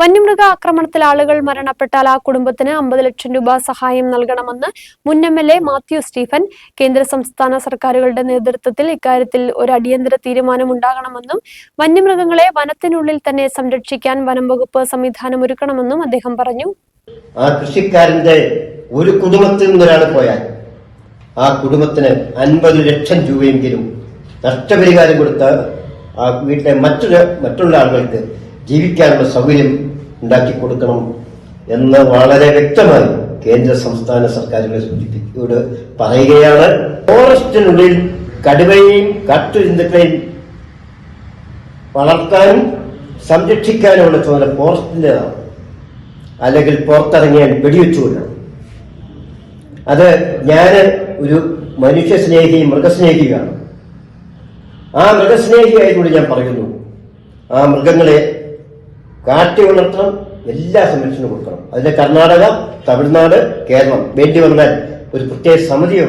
വന്യമൃഗ ആക്രമണത്തിൽ ആളുകൾ മരണപ്പെട്ടാൽ ആ കുടുംബത്തിന് അമ്പത് ലക്ഷം രൂപ സഹായം നൽകണമെന്ന് മുൻ M L A Mathew Stephen കേന്ദ്ര സംസ്ഥാന സർക്കാരുകളുടെ നേതൃത്വത്തിൽ ഇക്കാര്യത്തിൽ ഒരു അടിയന്തര തീരുമാനമുണ്ടാകണമെന്നും വന്യമൃഗങ്ങളെ വനത്തിനുള്ളിൽ തന്നെ സംരക്ഷിക്കാൻ വനം വകുപ്പ് സംവിധാനം ഒരുക്കണമെന്നും അദ്ദേഹം പറഞ്ഞു. ആ കൃഷിക്കാരന്റെ ഒരു കുടുംബത്തിൽ നിന്നൊരാൾ പോയാൽ ആ കുടുംബത്തിന് അൻപത് ലക്ഷം രൂപയെങ്കിലും നഷ്ടപരിഹാരം കൊടുത്ത ആ വീട്ടിലെ മറ്റൊരു മറ്റുള്ള ആളുകൾക്ക് ജീവിക്കാനുള്ള സൗകര്യം ഉണ്ടാക്കി കൊടുക്കണം എന്ന് വളരെ വ്യക്തമായി കേന്ദ്ര സംസ്ഥാന സർക്കാരുകളെ സൂചിപ്പിക്കോട് പറയുകയാണ്. ഫോറസ്റ്റിനുള്ളിൽ കടുവയെയും കാട്ടുജന്തുക്കളെയും വളർത്താനും സംരക്ഷിക്കാനുമുള്ള ചുമതല ഫോറസ്റ്റിന്റെതാണ്. അല്ലെങ്കിൽ പുറത്തിറങ്ങിയാൽ വെടിവെച്ചു കൊല്ലണം അത് ഞാൻ ഒരു മനുഷ്യസ്നേഹി മൃഗസ്നേഹിയാണ് ആ മൃഗസ്നേഹിയായതുകൊണ്ട് ഞാൻ പറയുന്നു ആ മൃഗങ്ങളെ കാട്ടി വളർത്തണം എല്ലാ സംരക്ഷണവും കൊടുക്കണം. അതിന് കർണാടക തമിഴ്നാട് കേരളം. വേണ്ടി വന്നാൽ ഒരു പ്രത്യേക സമിതിയെ